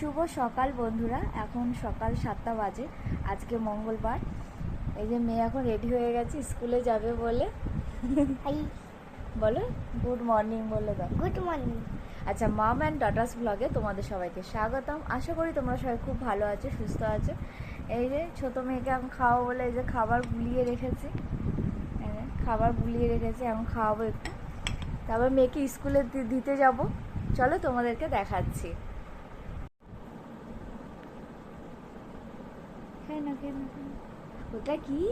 শুভ সকাল বন্ধুরা। এখন সকাল সাতটা বাজে। আজকে মঙ্গলবার। এই যে মেয়ে এখন রেডি হয়ে গেছে স্কুলে যাবে বলে। বলো গুড মর্নিং বলে দাও। গুড মর্নিং আচ্ছা মাম অ্যান্ড ডটার্স ব্লগে তোমাদের সবাইকে স্বাগতম। আশা করি তোমরা সবাই খুব ভালো আছো সুস্থ আছো। এই যে ছোটো মেয়েকে এখন খাওয়াবো বলে এই যে খাবার গুলিয়ে রেখেছি। খাবার গুলিয়ে রেখেছি এখন খাওয়াবো একটু। তারপর মেয়েকে স্কুলে দিতে যাব। চলো তোমাদেরকে দেখাচ্ছি। খেয়ে নাও, ওটা কি?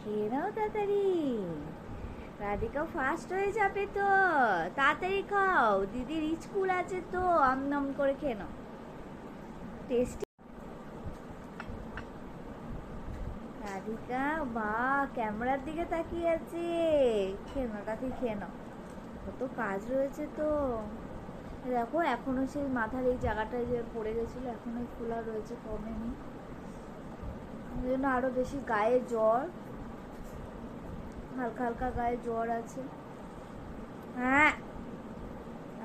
খেয়ে নাও তাড়াতাড়ি। রাধিকা ফার্স্ট হয়ে যাবে তো। তাড়াতাড়ি খাও। দিদির স্কুল আছে তো আম নাম করে খেয়ে নাও। টেস্টি রাধিকা বা ক্যামেরার দিকে তাকিয়ে আছে। খেয়ে নাও খেয়ে নাও। কত কাজ রয়েছে তো। দেখো এখনও সেই মাথার এই জায়গাটায় যে পড়ে গেছিল এখনও খোলা রয়েছে কমেনি। জন্য আরও বেশি গায়ে জ্বর, হালকা হালকা গায়ে জ্বর আছে। হ্যাঁ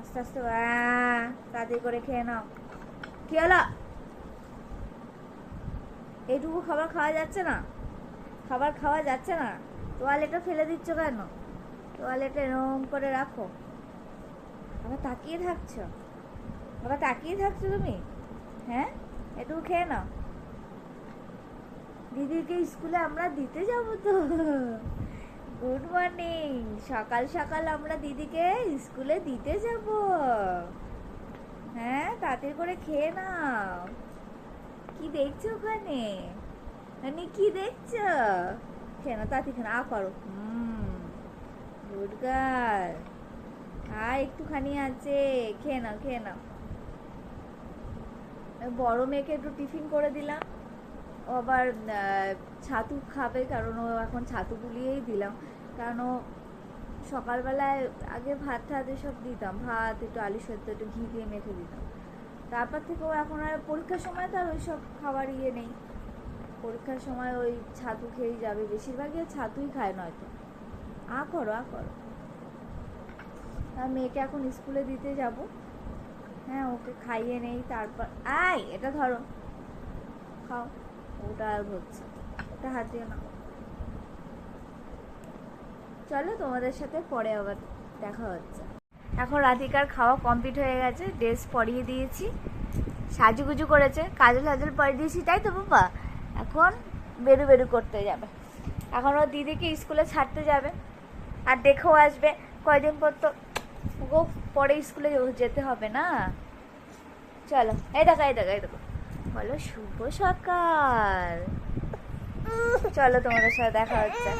আস্তে আস্তে হ্যাঁ তাড়াতাড়ি করে খেয়ে নাও। কি হলো? এইটুকু খাবার খাওয়া যাচ্ছে না? খাবার খাওয়া যাচ্ছে না? তোয়ালেটা ফেলে দিচ্ছ কেন? তোয়ালেটা এরম করে রাখো। আবার তাকিয়ে থাকছো? আবার তাকিয়ে থাকছো তুমি? হ্যাঁ? এটুকু খেয়ে নাও। দিদিকে স্কুলে আমরা দিতে যাব তো। গুড মর্নিং সকাল সকাল আমরা দিদিকে স্কুলে দিতে যাব। হ্যাঁ তাড়াতাড়ি করে খেয়ে নাও। কি দেখছ ওখানে? মানে কি দেখছ? খেয়ে নাও, তাড়াতাড়ি খেয়ে আ, করো। হুম গুড গার্ল আর একটুখানি আছে। খেয়ে নাও খেয়ে নাও। বড় মেয়েকে একটু টিফিন করে দিলাম। ও আবার ছাতু খাবে, কারণ ও এখন ছাতু গুলিয়েই দিলাম। কারণ ও সকালবেলায় আগে ভাত টাত এসব দিতাম, ভাত, একটু আলু সেদ্ধ, একটু ঘি দিয়ে মেখে দিতাম। তারপর থেকে ও এখন আর পরীক্ষার সময় তো আর ওই সব খাবার ইয়ে নেই। পরীক্ষার সময় ওই ছাতু খেয়েই যাবে, বেশিরভাগই ছাতুই খায় নয়তো। আ করো আ করো। আর মেয়েকে এখন স্কুলে দিতে যাব। হ্যাঁ ওকে খাইয়ে নেই, তারপর আয়, এটা ধরো। খাও। ওটা হচ্ছে না। চলো তোমাদের সাথে পরে আবার দেখা হচ্ছে। এখন রাধিকার খাওয়া কমপ্লিট হয়ে গেছে ড্রেস পরিয়ে দিয়েছি। সাজুগুজু করেছে, কাজল হাজল পরিয়ে দিয়েছি, তাই তো বাবা এখন বেরু বেরু করতে যাবে। এখন ও দিদিকে স্কুলে ছাড়তে যাবে। আর দেখেও আসবে, কয়দিন পর তো গো, পরে স্কুলে যেতে হবে না। চলো, এই দেখো এই দেখো এই দেখো। বলো শুভ সকাল। চলো তোমাদের সাথে দেখা হচ্ছে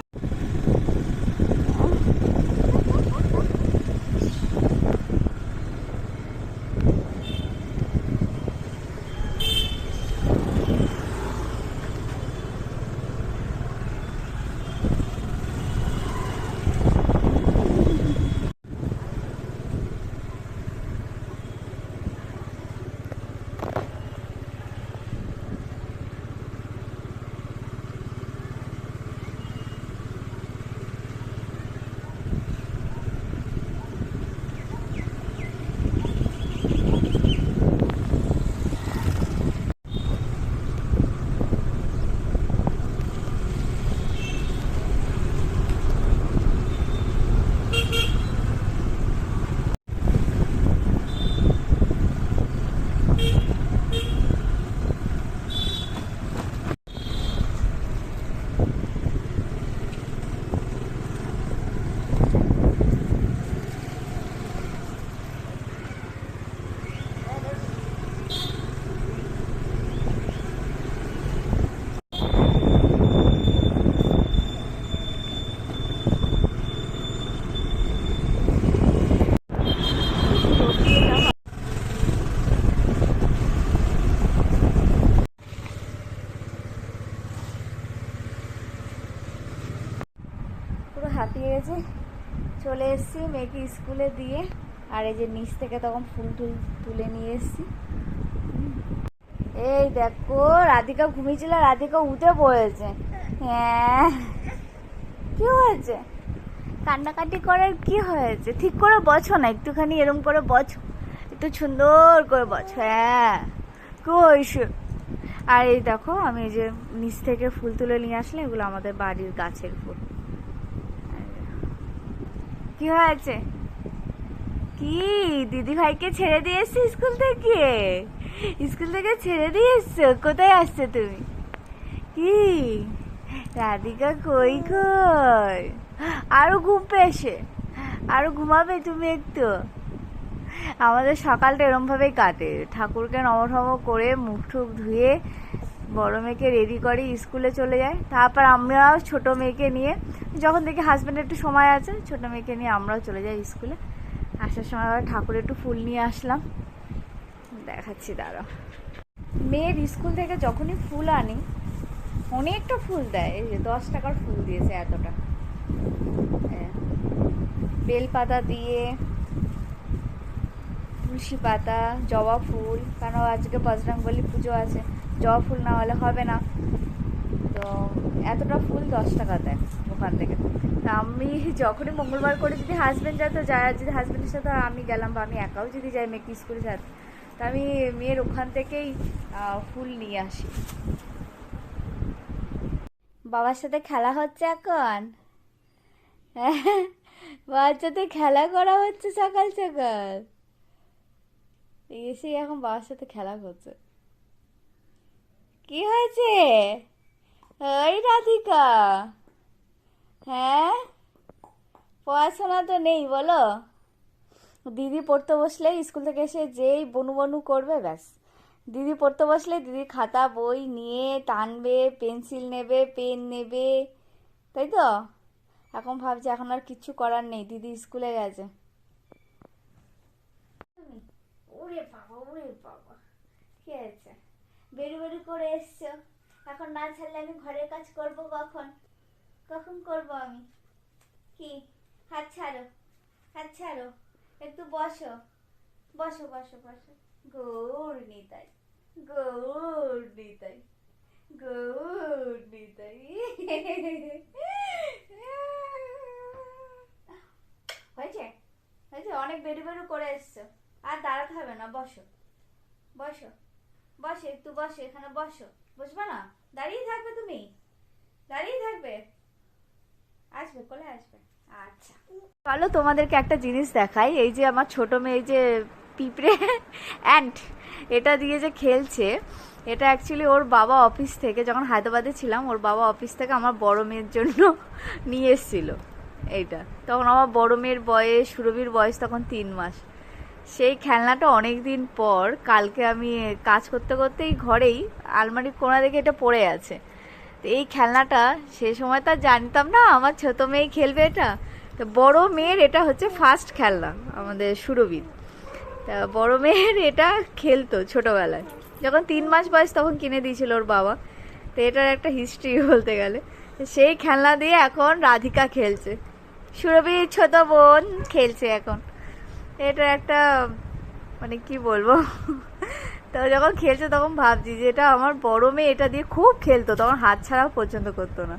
পুরো গেছে চলে এসেছি মেয়েকে স্কুলে দিয়ে, আর এই যে নিচ থেকে তখন ফুল টুল তুলে নিয়ে এসেছি। এই দেখো, রাধিকা ঘুমিয়েছিল, রাধিকা উঠে পড়েছে। হ্যাঁ। কি হয়েছে? কান্নাকাটি করার কি হয়েছে? ঠিক করে বছো না, একটুখানি এরম করে বছো। একটু সুন্দর করে বছ হ্যাঁ। কই শু- আর এই দেখো, আমি যে নিচ থেকে ফুল তুলে নিয়ে আসলে এগুলো আমাদের বাড়ির গাছের ফুল। কি হয়েছে? কি? দিদি ভাইকে ছেড়ে দিয়ে এসছি স্কুল থেকে? স্কুল থেকে ছেড়ে দিয়ে এসছো? কোথায় আসছো তুমি? কি? রাধিকা কই কই? আরও ঘুম পেয়েছে আরও ঘুমাবে তুমি একটু। আমাদের সকালটা এরম ভাবেই কাটে। ঠাকুরকে নমঠম করে মুখ টুক ধুয়ে বড় মেয়েকে রেডি করে স্কুলে চলে যায় তারপর আমরাও ছোট মেয়েকে নিয়ে, যখন দেখি হাজব্যান্ডের একটু সময় আছে, ছোট মেয়েকে নিয়ে আমরাও চলে যাই স্কুলে আসার সময় আবার ঠাকুরের একটু ফুল নিয়ে আসলাম। দেখাচ্ছি দাঁড়া মেয়ের স্কুল থেকে যখনই ফুল আনি, অনেকটা ফুল দেয়। এই যে দশ টাকার ফুল দিয়েছে এতটা। হ্যাঁ। বেলপাতা দিয়ে, তুলসী পাতা, জবা ফুল, কারণ আজকে বজরংবলী পুজো আছে। জবা ফুল না হলে হবে না। তো এতটা ফুল দশ টাকা দেয় ওখান থেকে। তা আমি যখনই মঙ্গলবার করে যদি হাজব্যান্ড যায়, তো যায় যদি হাজব্যান্ডের সাথে আমি গেলাম বা আমি একাও যদি যাই মেয়েকে স্কুলে সাথে তা আমি মেয়ের ওখান থেকেই ফুল নিয়ে আসি। বাবার সাথে খেলা হচ্ছে এখন? বাবার সাথে খেলা করা হচ্ছে সকাল সকাল। এসে এখন বাবার সাথে খেলা করছে। কি হয়েছে? ওই রাধিকা। হ্যাঁ? পড়াশোনা তো নেই, বলো। দিদি পড়তে বসলে স্কুল থেকে এসে যেই বনু বনু করবে, ব্যাস। দিদি পড়তে বসলে দিদি খাতা, বই নিয়ে টানবে, পেন্সিল নেবে, পেন নেবে, তাই তো? এখন ভাবছি এখন আর কিচ্ছু করার নেই, দিদি স্কুলে গেছে। ওরে বাবা ওরে বাবা, কি আছে বেরু বেরু করে এসছো। এখন না ছাড়লে আমি ঘরের কাজ করব কখন? কখন করব আমি? কি? হাত ছাড়ো। হাত ছাড়ো। একটু বসো। বসো বসো বসো। গৌর নিতাই। গৌর নিতাই। গৌর নিতাই। হয়েছে? হয়েছে? অনেক বেরু বেরু করে এসছো। আর দাঁড়াতে হবে না। বসো। বসো। বসো, একটু বসো, এখানে বসো। বসবে না? দাঁড়িয়ে থাকবে তুমি? দাঁড়িয়ে থাকবে? আসবে, কোলে আসবে। আচ্ছা। চলো তোমাদেরকে একটা জিনিস দেখাই। এই যে আমার ছোট মেয়ে যে পিঁপড়ে অ্যান্ট এটা দিয়ে যে খেলছে, এটা অ্যাকচুয়ালি ওর বাবা অফিস থেকে, যখন হায়দ্রাবাদে ছিলাম, ওর বাবা অফিস থেকে আমার বড় মেয়ের জন্য নিয়ে এসেছিল। এইটা। তখন আমার বড় মেয়ের বয়স, সুরভির বয়স তখন তিন মাস। সেই খেলনাটা অনেক দিন পর কালকে আমি কাজ করতে করতে এই ঘরেই আলমারির কোণা দেখে এটা পড়ে আছে। তো এই খেলনাটা সে সময় তো জানতাম না, আমার ছোট মেয়ে খেলবে এটা। তো বড় মেয়ের এটা হচ্ছে ফার্স্ট খেলনা আমাদের সুরভির তা বড় মেয়ের এটা খেলতো ছোটবেলায়। যখন তিন মাস বয়স তখন কিনে দিয়েছিল ওর বাবা। তো এটার একটা হিস্ট্রি বলতে গেলে। সেই খেলনা দিয়ে এখন রাধিকা খেলছে। সুরভির ছোট বোন খেলছে এখন। এটা একটা মানে কি বলব? তো যখন খেলছে তখন ভাবছি যে এটা আমার বড় মেয়ে, এটা দিয়ে খুব খেলতো, তখন হাত ছাড়াও পছন্দ করতো না।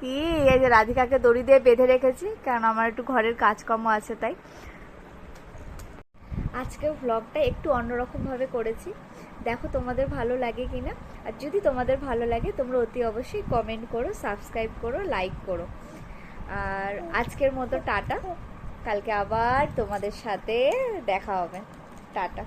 কি, এই যে রাধিকাকে দড়ি দিয়ে বেঁধে রেখেছি, কারণ আমার একটু ঘরের কাজকর্ম আছে তাই। আজকের ব্লগটা একটু অন্যরকমভাবে করেছি। দেখো তোমাদের ভালো লাগে কিনা, আর যদি তোমাদের ভালো লাগে, তোমরা অতি অবশ্যই কমেন্ট করো সাবস্ক্রাইব করো লাইক করো। আর আজকের মতো টাটা। কালকে আবার তোমাদের সাথে দেখা হবে। টাটা।